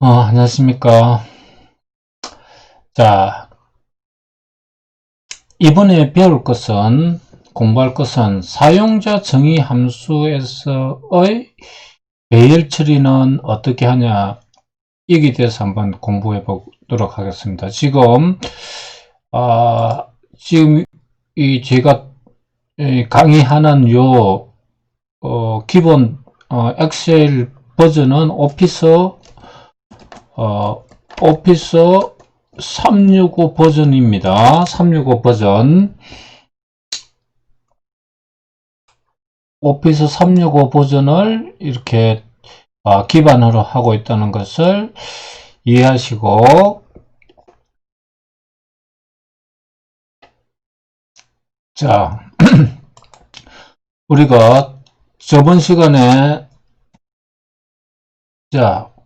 어, 안녕하십니까. 자, 이번에 배울 것은, 공부할 것은 사용자 정의 함수에서의 배열 처리는 어떻게 하냐, 여기에 대해서 한번 공부해 보도록 하겠습니다. 지금, 아, 지금 이 제가 이 강의하는 요, 어, 기본, 어, 엑셀 버전은 오피스 어, 오피스 365 버전입니다. 365 버전. 오피스 365 버전을 이렇게 아, 기반으로 하고 있다는 것을 이해하시고 자 우리가 저번 시간에 자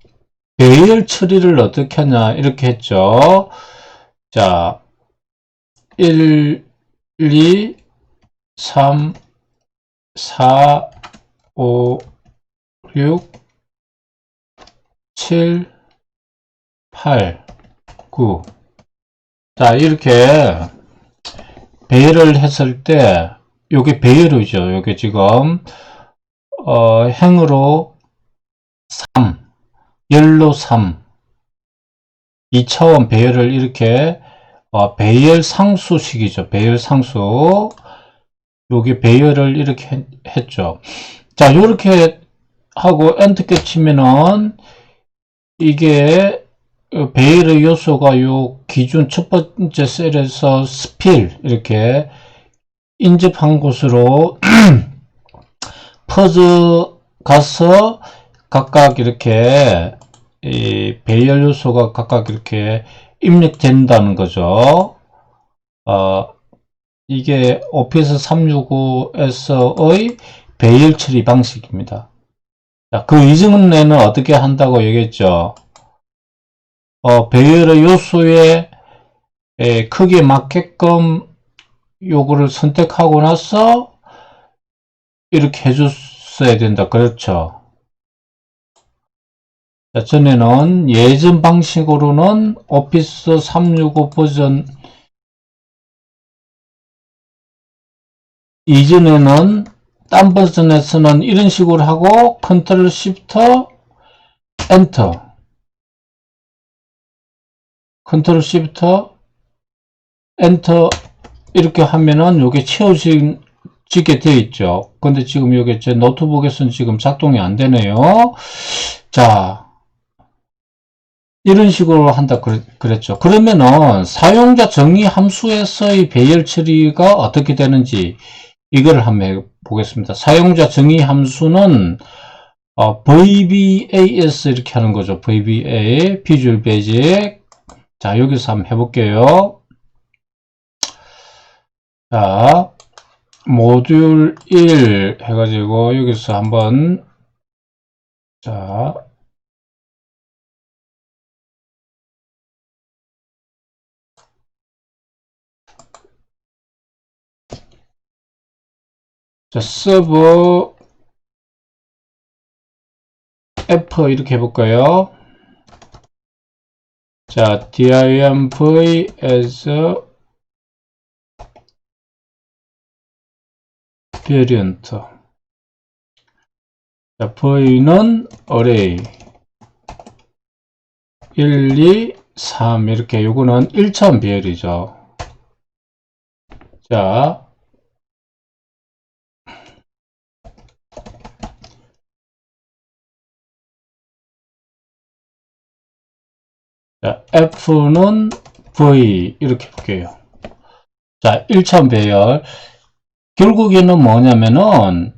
배열 처리를 어떻게 하냐 이렇게 했죠. 자 1, 2, 3, 4, 5, 6, 7, 8, 9. 자, 이렇게 배열을 했을 때, 요게 배열이죠. 요게 지금, 어, 행으로 3, 열로 3, 2차원 배열을 이렇게, 어, 배열 상수식이죠. 배열 상수. 여기 배열을 이렇게 했- 했죠. 자, 요렇게 하고 엔터키 치면은 이게 어, 배열의 요소가 요 기준 첫 번째 셀에서 스필 이렇게 인접한 곳으로 퍼져 가서 각각 이렇게 이 배열 요소가 각각 이렇게 입력된다는 거죠. 어, 이게 오피스 365에서의 배열 처리 방식입니다. 자, 그 이전에는 어떻게 한다고 얘기했죠? 어, 배열의 요소의 에, 크기에 맞게끔 요거를 선택하고 나서 이렇게 해줬어야 된다. 그렇죠? 자, 전에는 예전 방식으로는 오피스 365 버전 이전에는 딴 버전에서는 이런 식으로 하고 컨트롤 시프트 엔터 컨트롤 시프트 엔터 이렇게 하면은 요게 채워지게 되어 있죠. 근데 지금 요게 제 노트북에서는 지금 작동이 안 되네요. 자, 이런 식으로 한다 그랬, 그랬죠. 그러면은 사용자 정의 함수에서의 배열 처리가 어떻게 되는지 이걸 한번 해보겠습니다. 사용자 정의 함수는 어, VBAS 이렇게 하는 거죠. VBA, 비주얼 베이직. 자, 여기서 한번 해볼게요. 자, 모듈 1 해가지고 여기서 한번 자, 자, 서버 F 이렇게 해볼까요? 자, dirv as variant. 자, v는 array 1, 2, 3 이렇게 요거는 1차 배열이죠. 자, 자, F는 V 이렇게 볼게요. 자, 1차 배열 결국에는 뭐냐면은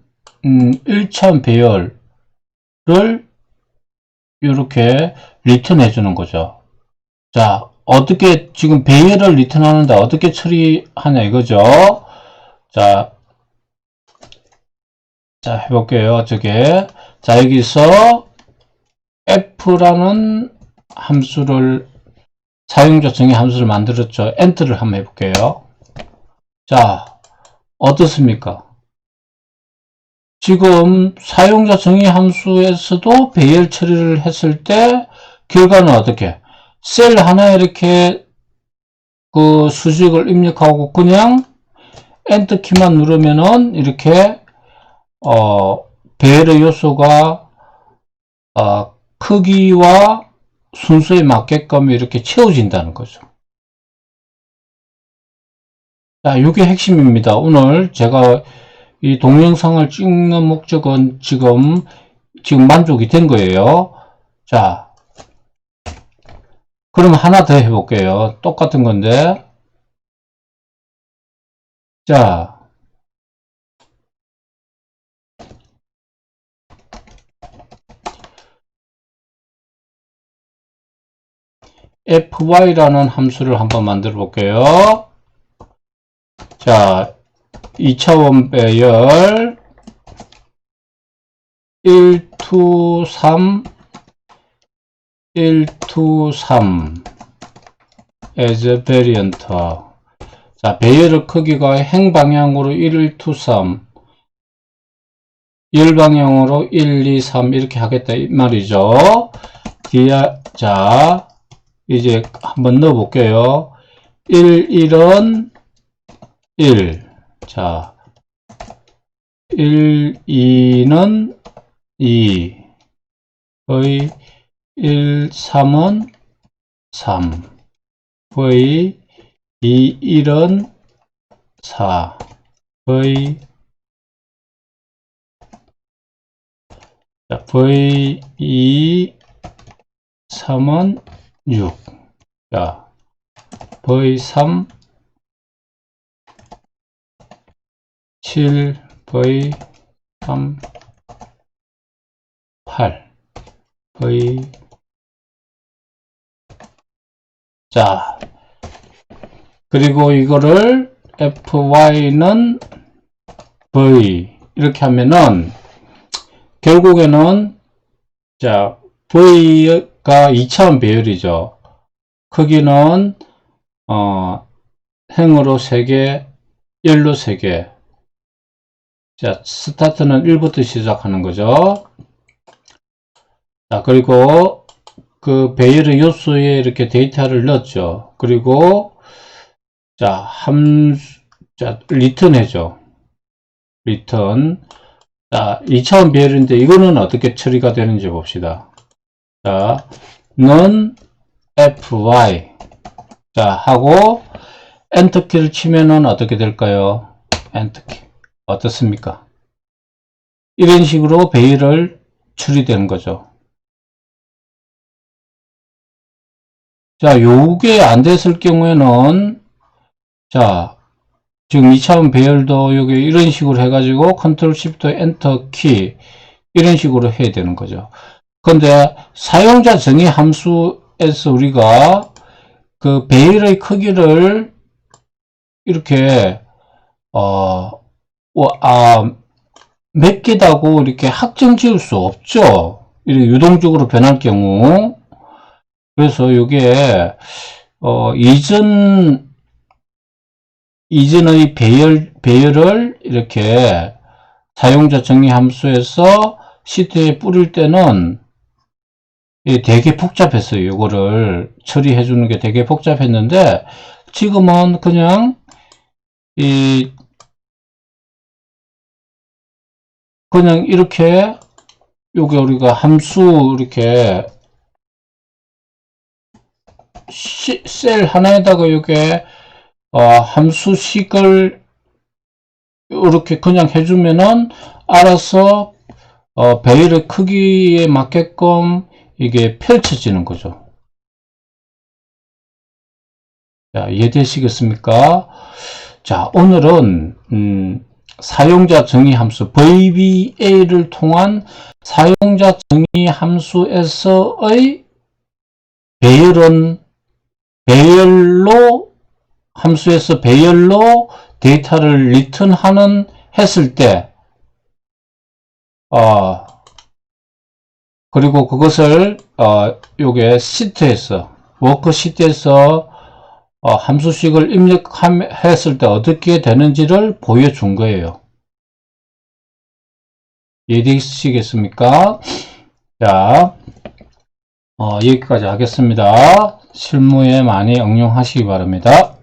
음, 1차 배열을 이렇게 리턴해 주는 거죠. 자, 어떻게 지금 배열을 리턴하는데 어떻게 처리하냐 이거죠. 자, 자 해볼게요. 저게 자 여기서 F라는 함수를 사용자 정의 함수를 만들었죠. 엔터를 한번 해볼게요. 자, 어떻습니까? 지금 사용자 정의 함수에서도 배열 처리를 했을 때 결과는 어떻게? 셀 하나에 이렇게 그 수식을 입력하고 그냥 엔터 키만 누르면은 이렇게 어 배열의 요소가 어, 크기와 순서에 맞게끔 이렇게 채워진다는 거죠. 자, 이게 핵심입니다. 오늘 제가 이 동영상을 찍는 목적은 지금, 지금 만족이 된 거예요. 자, 그럼 하나 더 해볼게요. 똑같은 건데. 자, fy라는 함수를 한번 만들어 볼게요. 자, 2차원 배열 1, 2, 3 1, 2, 3 as a variant 자, 배열의 크기가 행방향으로 1, 2, 3 열방향으로 1, 2, 3 이렇게 하겠다 이 말이죠. 자 이제 한번 넣어 볼게요. 1, 1은 1. 자, 1, 2는 2. 거의 1, 3은 3. 거의 2, 1은 4. 거의 자, V 2, 3은 6. 자, V 3, 7, V 3, 8, V 자, 그리고 이거를 FY는 V 이렇게 하면은 결국에는 자 V 가 2차원 배열이죠. 크기는 어, 행으로 3개, 열로 3개. 자, 스타트는 1부터 시작하는 거죠. 자, 그리고 그 배열의 요소에 이렇게 데이터를 넣었죠. 그리고 자, 함수 자, 리턴 해죠. 리턴. 자, 2차원 배열인데 이거는 어떻게 처리가 되는지 봅시다. 자, 는 fy 자, 하고 엔터키를 치면은 어떻게 될까요? 엔터키. 어떻습니까? 이런 식으로 배열을 처리되는 거죠. 자, 요게 안 됐을 경우에는 자, 지금 2차원 배열도 여기 이런 식으로 해가지고 컨트롤 시프트 엔터 키 이런 식으로 해야 되는 거죠. 근데 사용자 정의 함수에서 우리가 그 배열의 크기를 이렇게 어, 아, 몇 개다고 이렇게 확정 지을 수 없죠. 이렇게 유동적으로 변할 경우. 그래서 이게 어, 이전 이전의 배열, 배열을 이렇게 사용자 정의 함수에서 시트에 뿌릴 때는 되게 복잡했어요. 이거를 처리해 주는 게 되게 복잡했는데 지금은 그냥 이 그냥 이렇게 요게 우리가 함수 이렇게 시, 셀 하나에다가 요게 어, 함수식을 이렇게 그냥 해주면은 알아서 어, 배열의 크기에 맞게끔 이게 펼쳐지는 거죠. 자, 이해되시겠습니까? 자, 오늘은 음, 사용자 정의 함수 VBA를 통한 사용자 정의 함수에서의 배열은 배열로 함수에서 배열로 데이터를 리턴하는 했을 때, 어, 그리고 그것을, 어, 요게 시트에서, 워크시트에서, 어, 함수식을 입력했을 때 어떻게 되는지를 보여준 거예요. 이해되시겠습니까? 자, 어, 여기까지 하겠습니다. 실무에 많이 응용하시기 바랍니다.